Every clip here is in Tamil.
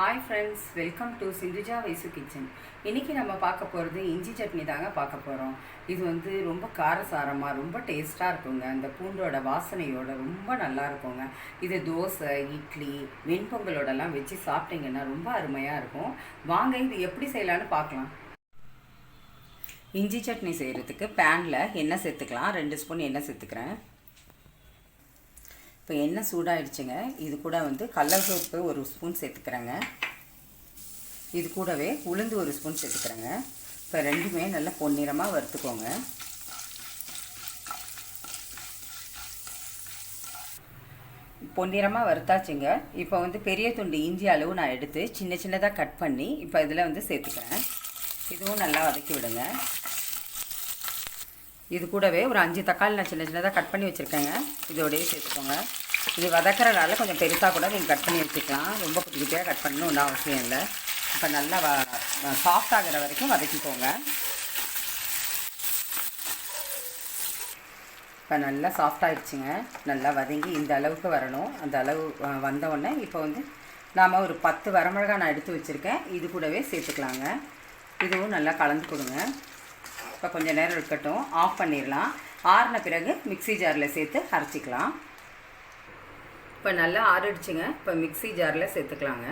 Hi friends welcome to Sindhuja Vaisu kitchen இன்றைக்கி நம்ம பார்க்க போகிறது இஞ்சி சட்னி தாங்க பார்க்க போகிறோம் இது வந்து ரொம்ப காரசாரமாக ரொம்ப டேஸ்ட்டாக இருக்குங்க. அந்த பூண்டோட வாசனையோட ரொம்ப நல்லா இருக்குங்க. இது தோசை இட்லி வெண்பொங்கலோடலாம் வச்சு சாப்பிட்டீங்கன்னா ரொம்ப அருமையாக இருக்கும். வாங்க இது எப்படி செய்யலான்னு பார்க்கலாம். இஞ்சி சட்னி செய்கிறதுக்கு பேனில் எண்ணெய் சேர்த்துக்கலாம். ரெண்டு ஸ்பூன் எண்ணெய் சேர்த்துக்கிறேன். இப்போ எண்ணெய் சூடாயிடுச்சுங்க. இது கூட வந்து கடலப்பருப்பு ஒரு ஸ்பூன் சேர்த்துக்கிறேங்க. இது கூடவே உளுந்து ஒரு ஸ்பூன் சேர்த்துக்கிறேங்க. இப்போ ரெண்டுமே நல்லா பொன்னிறமாக வறுத்துக்கோங்க. பொன்னிறமாக வறுத்தாச்சுங்க. இப்போ வந்து பெரிய துண்டு இஞ்சி அளவு நான் எடுத்து சின்ன சின்னதாக கட் பண்ணி இப்போ இதில் வந்து சேர்த்துக்கிறேன். இதுவும் நல்லா வதக்கி விடுங்க. இது கூடவே ஒரு அஞ்சு தக்காளி நான் சின்ன சின்னதாக கட் பண்ணி வச்சுருக்கேங்க. இதோடய சேர்த்துக்கோங்க. இது வதக்கிறனால கொஞ்சம் பெருசாக கூட நீங்கள் கட் பண்ணி வச்சுக்கலாம் ரொம்ப குட்டி குட்டியாக கட் பண்ணணும் ஒன்றும் அவசியம் இல்லை. இப்போ நல்லா வ சாஃப்ட் ஆகிற வரைக்கும் வதக்கிக்கோங்க. இப்போ நல்லா சாஃப்ட் ஆகிடுச்சிங்க நல்லா வதங்கி இந்த அளவுக்கு வரணும். அந்த அளவு வந்த உடனே இப்போ வந்து நாம் ஒரு பத்து வரமிளகா நான் எடுத்து வச்சுருக்கேன். இது கூடவே சேர்த்துக்கலாங்க. இதுவும் நல்லா கலந்து கொடுங்க. இப்போ கொஞ்சம் நேரம் இருக்கட்டும். ஆஃப் பண்ணிடலாம் ஆறின பிறகு மிக்சி ஜாரில் சேர்த்து அரைச்சிக்கலாம். இப்போ நல்லா ஆறிடுச்சுங்க. இப்போ மிக்சி ஜாரில் சேர்த்துக்கலாங்க.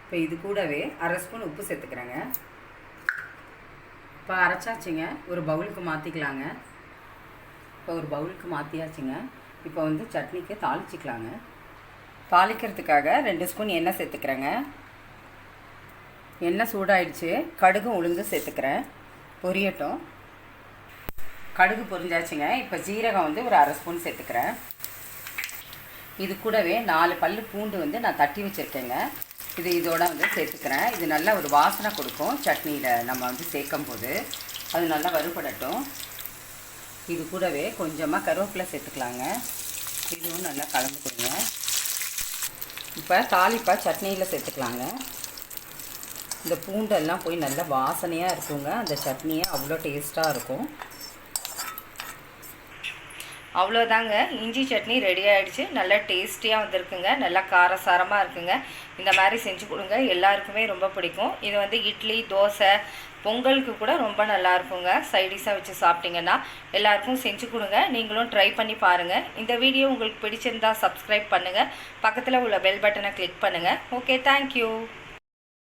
இப்போ இது கூடவே அரை ஸ்பூன் உப்பு சேர்த்துக்கிறேங்க. இப்போ அரைச்சாச்சுங்க. ஒரு பவுலுக்கு மாற்றிக்கலாங்க இப்போ ஒரு பவுலுக்கு மாற்றியாச்சுங்க இப்போ வந்து சட்னிக்கு தாளிச்சிக்கலாங்க. தாளிக்கிறதுக்காக ரெண்டு ஸ்பூன் எண்ணெய் சேர்த்துக்கிறேங்க. எண்ணெய் சூடாயிடுச்சு. கடுகும் உளுந்து சேர்த்துக்கிறேன். பொரியட்டும். கடுகு பொரிஞ்சாச்சுங்க. இப்போ ஜீரகம் வந்து ஒரு அரை ஸ்பூன் சேர்த்துக்கிறேன். இது கூடவே நாலு பல் பூண்டு வந்து நான் தட்டி வச்சுருக்கேங்க. இது இதோட வந்து சேர்த்துக்கிறேன். இது நல்லா ஒரு வாசனை கொடுக்கும் சட்னியில் நம்ம வந்து சேர்க்கும் போது அது நல்லா வறுபடட்டும். இது கூடவே கொஞ்சமாக கருவேப்பிலை சேர்த்துக்கலாங்க. இதுவும் நல்லா கலந்து கொடுங்க. இப்போ தாளிப்பா சட்னியில் சேர்த்துக்கலாங்க. இந்த பூண்டெல்லாம் போய் நல்லா வாசனையாக இருக்குங்க. அந்த சட்னியே அவ்வளோ டேஸ்ட்டாக இருக்கும். அவ்வளோதாங்க இஞ்சி சட்னி ரெடி ஆகிடுச்சு நல்லா டேஸ்டியாக வந்திருக்குங்க. நல்லா காரசாரமாக இருக்குங்க. இந்த மாதிரி செஞ்சு கொடுங்க. எல்லாருக்குமே ரொம்ப பிடிக்கும். இது வந்து இட்லி தோசை பொங்கலுக்கு கூட ரொம்ப நல்லா இருக்குங்க. சைடிஷாக வச்சு சாப்பிட்டிங்கன்னா எல்லாருக்கும் செஞ்சு கொடுங்க. நீங்களும் ட்ரை பண்ணி பாருங்கள் இந்த வீடியோ உங்களுக்கு பிடிச்சிருந்தா சப்ஸ்கிரைப் பண்ணுங்கள் பக்கத்தில் உள்ள பெல் பட்டனை கிளிக் பண்ணுங்கள் ஓகே தேங்க்யூ